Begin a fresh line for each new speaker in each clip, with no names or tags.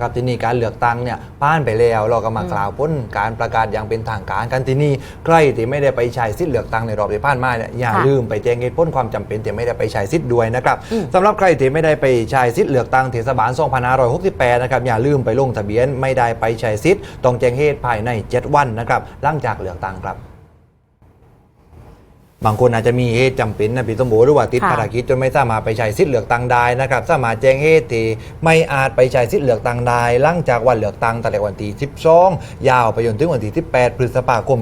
ครับที่นี่การเลือกตั้งเนี่ยผ่านไปแล้วเราก็มากล่าวพ้นการประกาศอย่างเป็นทางการกันที่นี่ใครที่ไม่ได้ไปใช้สิทธิ์เลือกตั้งในรอบที่ผ่านมาเนี่ยอย่า
ค่ะ
ลืมไปแจ้งเหตุผลความจำเป็นที่ไม่ได้ไปใช้สิทธิ์ด้วยนะครับ
อืม
สำหรับใครที่ไม่ได้ไปใช้สิทธิ์เลือกตั้งเทศบาล2568นะครับอย่าลืมไปลงทะเบียนไม่ได้ไปใช้สิทธิ์ต้องแจ้งเหตุภายใน 7 วันนะครับหลังจากเลือกตั้งครับ บางคนอาจจะมีเหตุจำเป็นนะพี่สมบูรณ์หรือว่าติด
ค่ะ
ภารกิจจนไม่สามารถไปใช้สิทธิ์เลือกตั้งได้นะครับสามารถแจ้งเหตุที่ไม่อาจไปใช้สิทธิ์เลือกตั้งได้หลังจากวันเลือกตั้งตั้งแต่วันที่12 ยาวไปจนถึงวันที่18 พฤษภาคม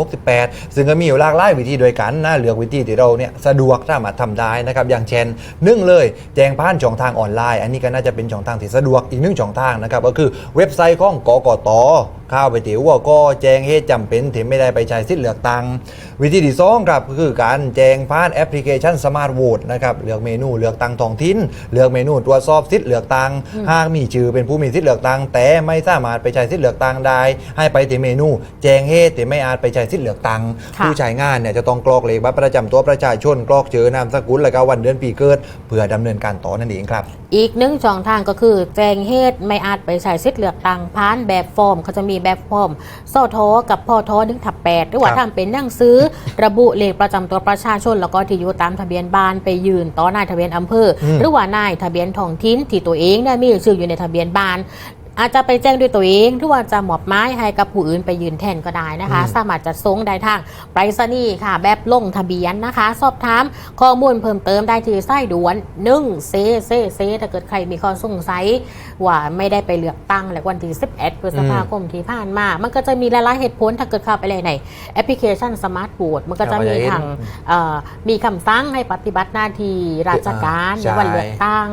2568 ซึ่งก็มีอยู่หลากหลายวิธีโดยกันนะเลือกวิธีที่เราเนี่ยสะดวกสามารถทำได้นะครับอย่างเช่นหนึ่งเลยแจ้งผ่านช่องทางออนไลน์ อันนี้ก็น่าจะเป็นช่องทางที่สะดวกอีกหนึ่งช่องทางนะครับก็คือเว็บไซต์ของกกต ข้าไปที่ว่าก็แจ้งเหตุจำเป็นที่ไม่ได้ไปใช้สิทธิ์เลือกตั้งวิธีที่สองครับก็คือการแจ้งผ่านแอปพลิเคชันสมาร์ทโหวตนะครับเลือกเมนูเลือกตั้งท้องถิ่นเลือกเมนูตรวจสอบสิทธิ์เลือกตั้งหากมีชื่อเป็นผู้มีสิทธิ์เลือกตั้งแต่ไม่สามารถไปใช้สิทธิ์เลือกตั้งได้ ให้ไปที่เมนู แจ้งเหตุที่ไม่อาจไปใช้สิทธิ์เลือกตั้ง
ค่ะ
ผู้ใช้งานเนี่ยจะต้องกรอกเลขบัตรประจำตัวประชาชนกรอกเจอนามสกุลและก็วันเดือนปีเกิด เพื่อดำเนินการต่อนั่นเองครับ
อีกหนึ่งช่องทางก็คือแจ้งเหตุไม่อาจไปใช้สิทธิ์เลือกตั้งผ่านแบบฟอร์มเขาจะมีแบบฟอร์มโซทอกับพอทอหนึ่งถับแปดหรือว่า
ครับ
ทำเป็นหนังสือระบุเลขประจำตัวประชาชน แล้วก็ที่อยู่ตามทะเบียนบ้านไปยืนต่อนายทะเบียนอำเภออ
ม
หรือว่านายทะเบียนท้องถิ่นที่ตัวเองได้มีชื่ออยู่ในทะเบียนบ้าน อาจจะไปแจ้งด้วยตัวเองหรือว่าจะหมอบไม้ให้กับผู้อื่นไปยืนแทนก็ได้นะคะ
อืม
สามารถจะส่งได้ทางไปรษณีย์ค่ะ แบบลงทะเบียนนะคะ สอบถามข้อมูลเพิ่มเติมได้ที่ไส้ด่วน1เซเซเซถ้าเกิดใครมีข้อสงสัยว่าไม่ได้ไปเลือกตั้งและวันที่ 11พฤษภาคมที่ผ่านมา มันก็จะมีหลายๆเหตุผลถ้าเกิดเข้าไปเลยในแอปพลิเคชันสมาร์ทโหวตมันก็จะมีทางเอ่อมีคำสั่งให้ปฏิบัติหน้าที่ราชการ
ใช่
ในวันเลือกตั้ง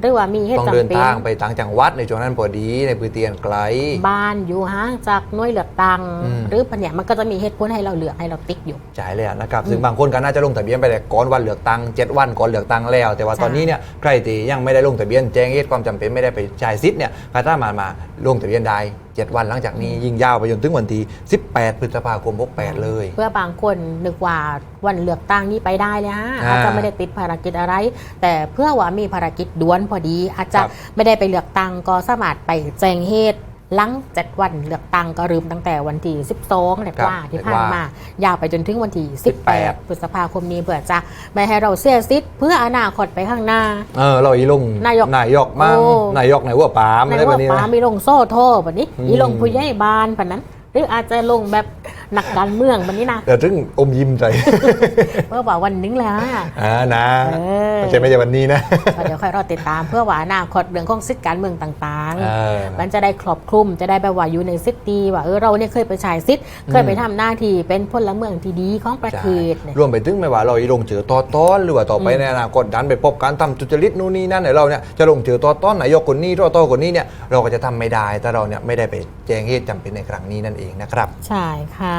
หรือว่ามีเหตุ
ต้อง
จำ
เดิน
เป็น
ทางไปต่างจังหวัดในช่วงนั้นพอดีในพื้นที่อันไกล
บ้านอยู่ห่างจากหน่วยเลือกตั้ง
อืม
หรือปะเนี่ยมันก็จะมีเหตุผลให้เราเลือกให้เราติ๊กอยู่
จ่ายเลยอะนะครับ ซึ่งบางคนก็น่าจะลงทะเบียนไปแต่ก่อนวันเลือกตั้ง7วันก่อนเลือกตั้งแล้ว แต่ว่า
ใช่
ตอนนี้เนี่ยใครที่ยังไม่ได้ลงทะเบียนแจ้งเหตุความจำเป็นไม่ได้ไปจ่ายสิทธิ์เนี่ยก็ถ้ามามาลงทะเบียนได้7 วันหลังจากนี้ยิ่งยาวไปจนถึงวันที่ 18 พฤษภาคม 68 เลย
เพื่อบางคนนึกว่าวันเลือกตั้งนี่ไปได้เลยฮะ
อ่า
อาจจะไม่ได้ติดภารกิจอะไร แต่เพื่อว่ามีภารกิจด่วนพอดี อาจจะ
ครับ
ไม่ได้ไปเลือกตั้งก็สามารถไปแจ้งเหตุ หลังเจ็ดวันเลือกตั้งก็เริ่มตั้งแต่วันที่ 12แหละ
ครับ
ว่าที่ผ่านมา ยาวไปจนถึงวันที่
18
18 พฤษภาคมนี้เพื่อจะไม่ให้เราเสียสิทธิ์เพื่ออนาคตไปข้างหน้า
เออ เราอีลง
นายก
นายกมั่ง
โอ้
นายกในหัว่าป๋าไม่
ใน
ได้แบ
ว่า
บนี้
ป้า
นะ
มีลงโซ่โทแบบนี้
อืม
อีลงผู้ใหญ่บ้านแบบนั้น หรืออาจจะลงแบบ นักการเมืองแบบนี้นะ
แต่ถึงอมยิ้มใจ
เพื่อว่าวันหนึงแล้วอะ
อ่านะ
เออ
ไม่ใช่ไม่ใช่วันนี้นะ
ก็เดี๋ยวค่อยรอติดตามเพื่อว่าอนาคตเรื่องของสิทธิการเมืองต่าง
เออ
ๆมันจะได้ครอบคลุมจะได้แบบว่าอยู่ในสิทธิดีว่าเออเราเนี่ยเคยไปใช้สิทธิ์เคยไปทำหน้าที่เป็นพลเมืองที่ดีของประเทศเนี่ย
รวมไปถึงไม่ว่าเราจะลงเจอต่อต้อนหรือว่าต่อไป
อืม
ในอนาคตดันไปพบการทำทุจริตนู่นนี่นั่นเนี่ยเราเนี่ยจะลงเจอต่อต้อนนายกคนนี้ต่อต้อคนนี้เนี่ยเราก็จะทำไม่ได้ถ้าเราเนี่ยไม่ได้ไปแจ้งเหตุจำเป็นในครั้งนี้นั่นเองนะครับ
ใช่ค่ะ